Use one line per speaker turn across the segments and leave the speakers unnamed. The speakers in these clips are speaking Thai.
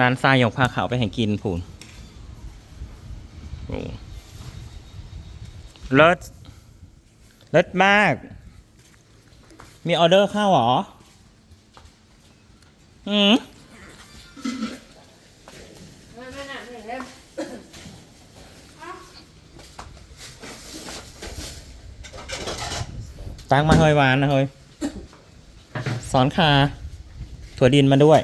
ร้านทรายยกผ้าขาวไปให้กินผูนเลิศเลิศมาก มีออเดอร์เข้าหรอ อืม
มามาหนักหนึ่ง
มาเฮยหวานนะเฮยสอนคาถั่วดินมาด้วย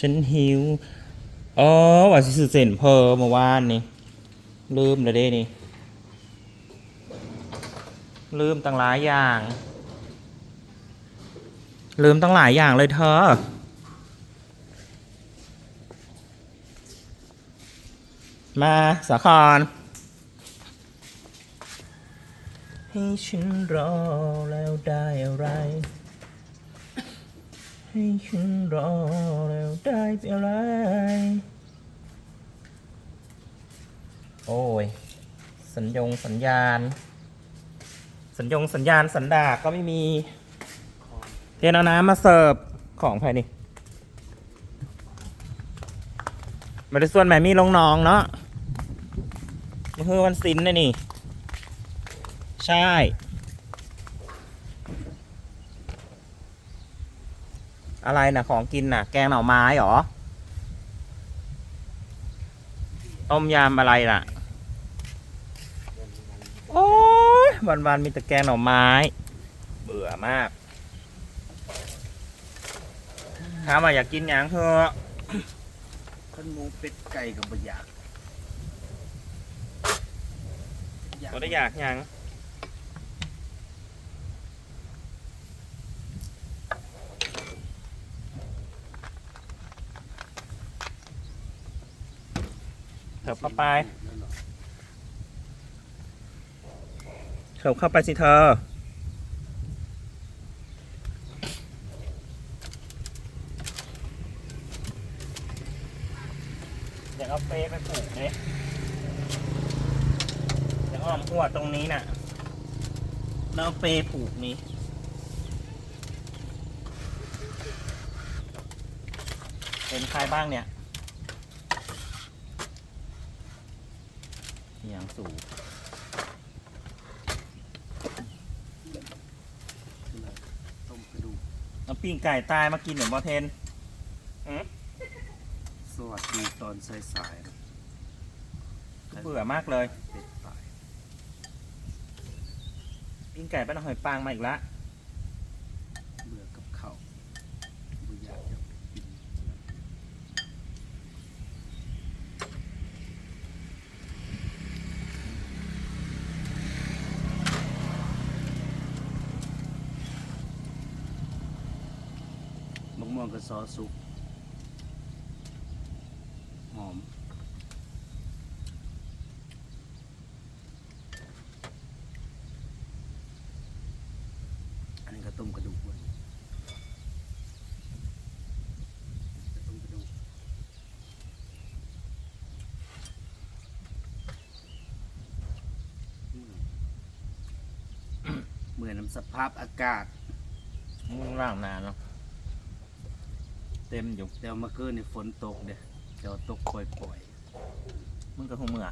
ฉันหิวอ๋อว่าสิสื่อเส้นเพอเมื่อวานนี่ลืมเลยเด้นี่ลืมตั้งหลายอย่าง ลืมตั้งหลายอย่างเลยเธอ มาสาครให้ฉันรอแล้วได้อะไร ให้ฉันรอแล้วได้อะไรโอ้ย สัญญงสัญญาณ สัญญงสัญญาณสันดาก็ไม่มีเรียนเอาน้ำมาเสิร์ฟของภายนี่มาได้ส่วนแม่มีลงน้องเนาะมันคือวันศิลป์นะนี่ ใช่ อะไรนะของกินน่ะแกงหน่อไม้เหรอ ต้มยำอะไรน่ะ โอ้ยวันๆมีแต่แกงหน่อไม้ เบื่อมากถามว่าอยากกินหยังเถอะ
ขันหมูเป็ดไก่กับบะยากอยาก
ก็ได้อยากหยัง บเข้าไปเถิบเข้าไปสิเธออยากเอาเปไปผูกเนี่ยอยากอ้อมหัวตรงนี้น่ะ แล้วเอาเปผูกนี้เป็นใครบ้างเนี่ย อหย่างสูง
ต้มกระดูก
เอาปิ้งไก่ตายมากินเหมือนบอเทน
สวัสดีตอนสายๆนะ
เบื่อมากเลย
เป็ดตาย
ปิ้งไก่เป็นหอยปางมาอีกละ
เบื่อกับข้าวบะยากอยากกินมะม่วง กับซอสุกหอม อันนี้ก็ต้มกระดูกเว้ยต้มกระดูกเหมือนน้ำสภาพอากาศ
มึงล่างนานเนาะ เต็มอยู่
เดี๋ยวเมื่อคืนนี่ฝนตกเด้อเดี๋ยวตกปล่อย
มึงก็คงเมื่อ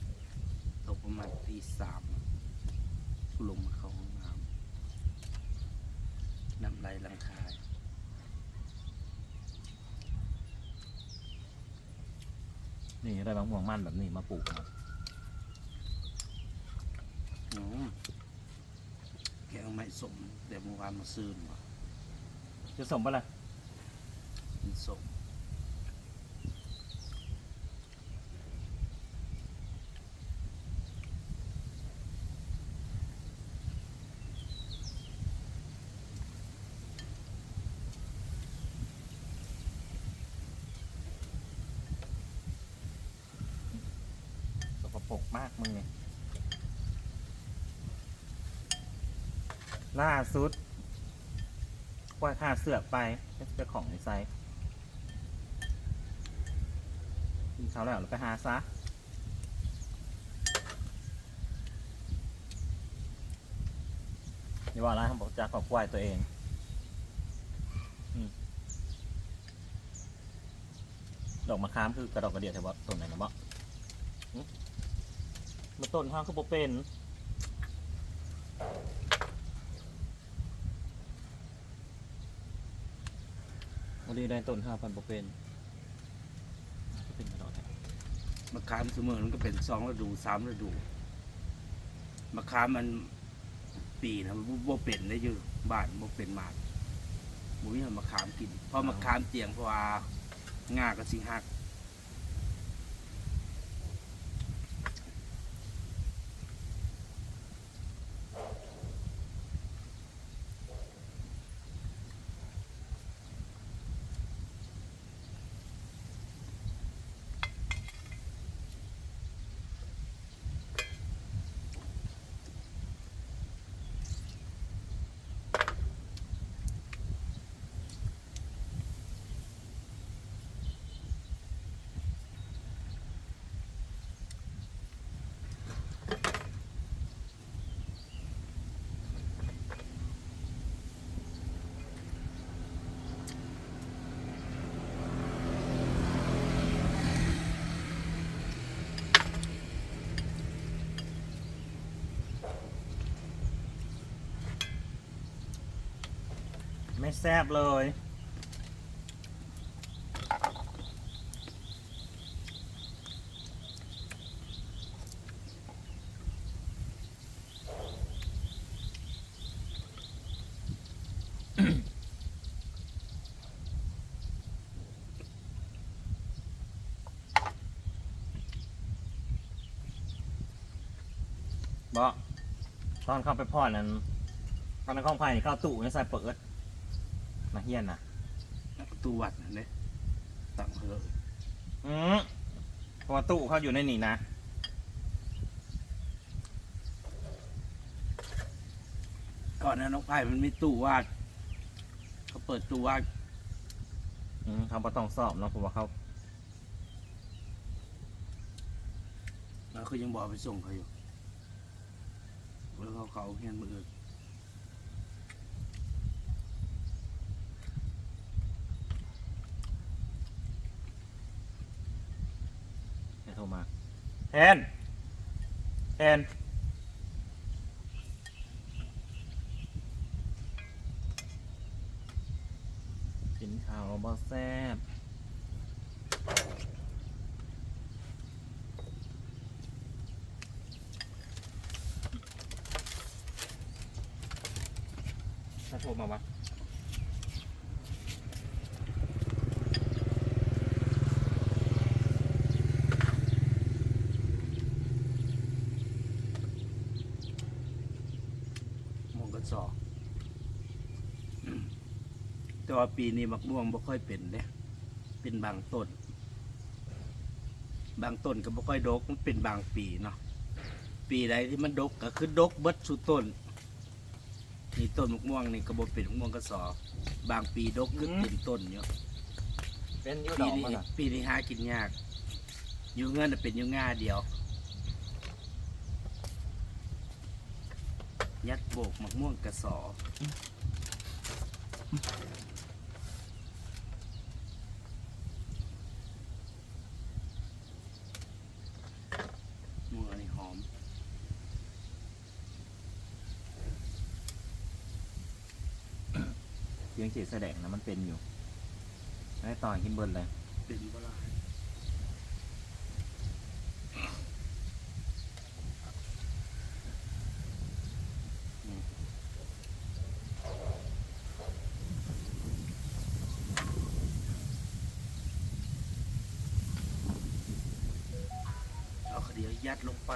ๆตกประมาณตีสามกูลงมาเข้าห้องน้ำน้ำไหลหลังคาย
นี่ได้บางม่วงมันแบบนี้มาปลูกมา
อืมแกเอาไม้สมเดี๋ยวเมื่อวานมาซื้อมา
จะสมปะล่ะ
เป็นสม
สกปกมากมึงเนี่ยล่าสุดกว่าค่าเสือกไปเป็นของในไซส์ กินข้าวแล้วเราไปหาซะนี่ว่าอะไร้านบอกจะขอบควายตัวเองดอกมะขามคือกระดอกกระเดียดแต่ว่าต้นไหนนะบ่มาต้นห้างคือโปเป็นวันนี้ได้ต้นห้าพันโปเป็น
มะขามเสมอมันก็เป็นสองฤดูสามฤดูมะขามมันปีนะมันบ่เป็นได้อยู่บ้านบ่เป็นมากบ่มีมะขามกินเพราะมะขามเตียงเพราะว่างาก็สิหัก
ไม่แซบเลย บ่ตอนเข้าไปพ่อนั้นตอนนั้นข้าไปนี่เข้าตู้นี่ใส่เปิด มาเฮียนนะ
ประตูวัดนั่นเด้ตั้งเหอะ
อืมเพราะว่าตู้เขาอยู่ในนี่นะ
ก่อนหนั้นน้องไผ่มันมีตู้วาดเขาเปิดตู้วาด
อืมเขาบ่ต้องสอบเนาะเพราะว่าเขา
แล้วเขายังบอกไปส่งเขาอยู่แล้วเขาเขาเฮียนมืออื่น
ให้โทรมา แทนแทนกินข้าวบ่แซ่บถ้าโทรมาวะ
มองกัน สอกอืมแต่ว่าปีนี้มักม่วงบ่ค่อยเป็นเด้เป็นบางต้น บางต้นก็บ่ค่อยดกมันเป็นบางปีเนาะปีใดที่มันดกก็คือดกเบิดสุดต้นนี่ต้นมะม่วงนี่ก็บ่เป็นมะม่วงกระสอบบางปีดกขึ้นเต็มต้นอยู่
เป็นอยูด
ปี
อก
นี้
มันอะ
ปีนี้หากินยากอยู่เงินน่ะเป็นอยู่ง่าเดียว ยัดโบกมะม่วงกระสอม่วงอันนี้หอม
เพียงเสียแสดงนะมันเป็นอยู่ ได้ต่อยกินเบิร์เลย
เป็นเวลาเอาขาวเดี ยวยัดลงไป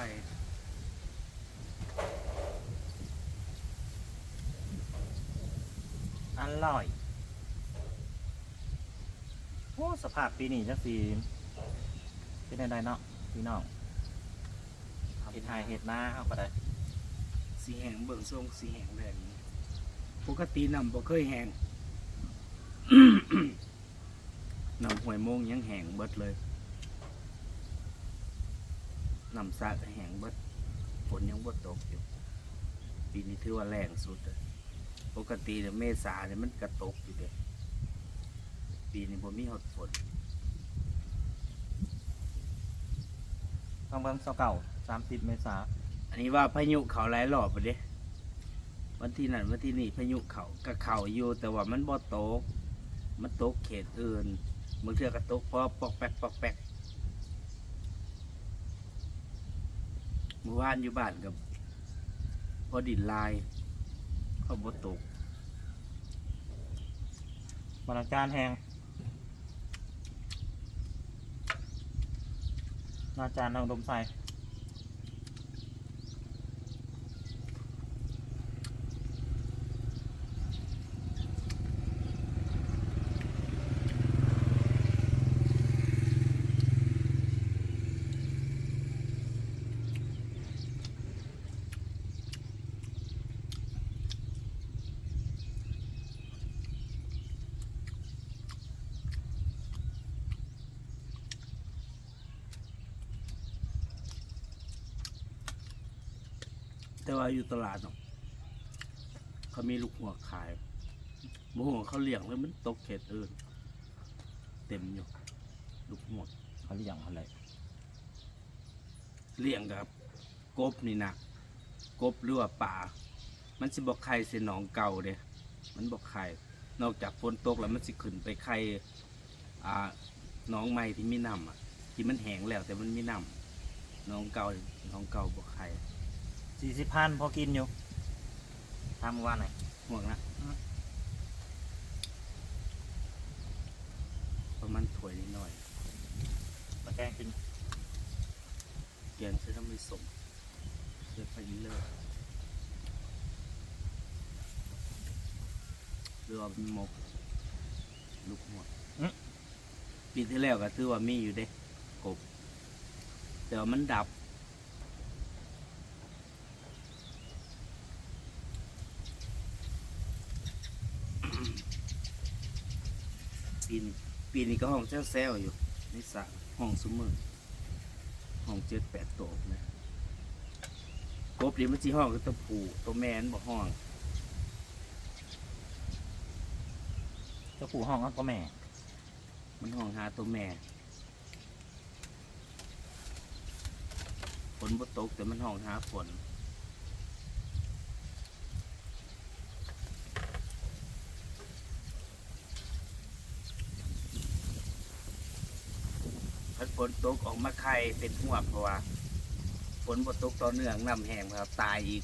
อร่อยโอ้สภาพปีนี้จังสีเป็นได้เนาะพี่น้องเฮ็ดไทยเฮ็ดหน้าเอาก็ได้
สีแหงเบิ่งทรงสีแหงแบบนี้ปกตินำบ่เคยแหงนำหวยโมงยังแหงเบิดเลย นำสระก็แหงเบิดฝนยังบ่ตกอยู่ ปีนี้ถือว่าแรงสุดเลยปกติเนี่ยเมษาเนี่ยมันกระตกอยู่เด้ปีนี้บ่มีหดฝน
ต้องเบิ่งเสาเก่าสามสิบเมษา
อันนี้ว่าพายุเขาหลายรอบไปเด้วันที่นั่นวันที่นี่พายุเขาก็เขาอยู่ แต่ว่ามันบ่ตก มันตกเขตอื่นบางเทื่อก็ตกพอปอกแป๊กปอกแป๊ก เมื่อวานอยู่บ้านกับพอดินลายเขาบดตก
บรรณาจารแหงอาจารย์นางดมใส่
แต่ว่าอยู่ตลาดเนาะเขามีลูกหัวขายหมูหัวเขาเลี้ยงแล้วมันตกเขตอื่น เต็มอยู่ ลูกหัว
เขาเรียกอะไร
เลี้ยงกับ กบนี่นะกบหรือว่าป่า มันสิบอกไข่เสนหนองเก่าเด้มันบอกไข่นอกจากฝนตกแล้วมันสิขึ้นไปไข่อ่าหน้องใหม่ที่มีน้ำอะ ที่มันแห้งแล้วแต่มันมีน้ำหน้องเก่าหน้องเก่าบอกไข่
สี่สิบพันพอกินอยู่ทำว่าไหน
ห่วงนะประมาณถ้วยนิดหน่อย
มาแกงกิน
แกงใช้น้ำมันสมเลือดไปเลือดเรือว่าเป็นหมกลูกหัวปีที่แล้วก็ถือว่ามีอยู่เด้กบแต่ว่ามันดับ ปีนี้ ปีนี้ก็ห้องแซวๆอยู่ในสระห้องซุ้มมือห้องเจ็ดแปดโต๊ะนะกบเดี๋ยวมันจีห้องก็ตัวผูตัวแมนบอกห้อง
เจ้าปู่ห้องก็แม่
มันห้องหาตัวแม่ฝนบ่ตกแต่มันห้องหาฝน นตกออกมาไข่เป็นหัวเพราะว่าฝนบดตกต่อเนื่องน้ำแห้งครับตายอีก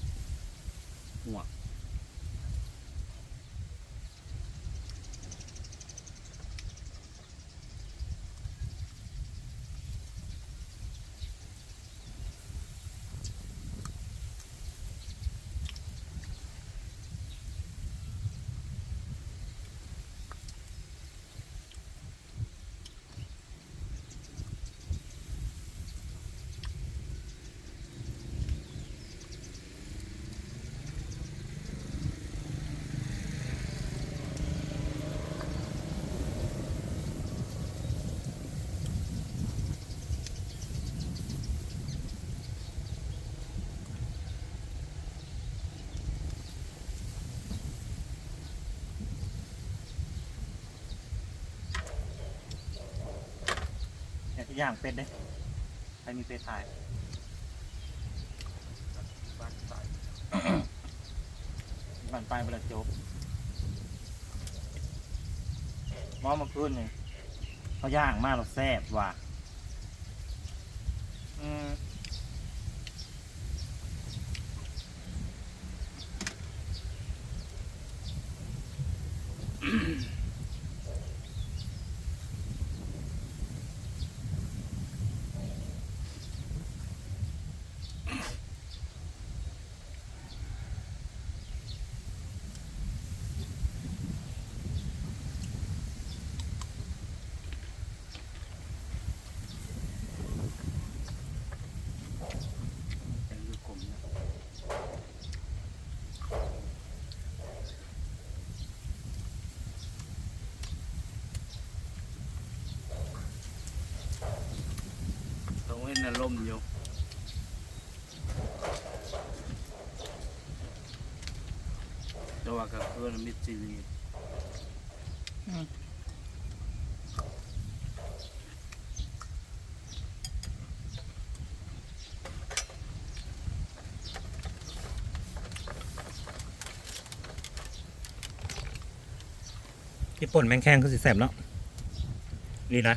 หัว
ยที่ย่างเป็ดเด้ใครมีเป็ดถ่ายบันไปบ้านไปเวลาจบมอมาคืนเลยเขาย่างมากเราแซ่บว่ะะ
ล่มอยู่แต่ว่าะเพื่อมิดรซีนี่
ที่ป่นแมงแข้งคืสิแสบเนาะนี่นะ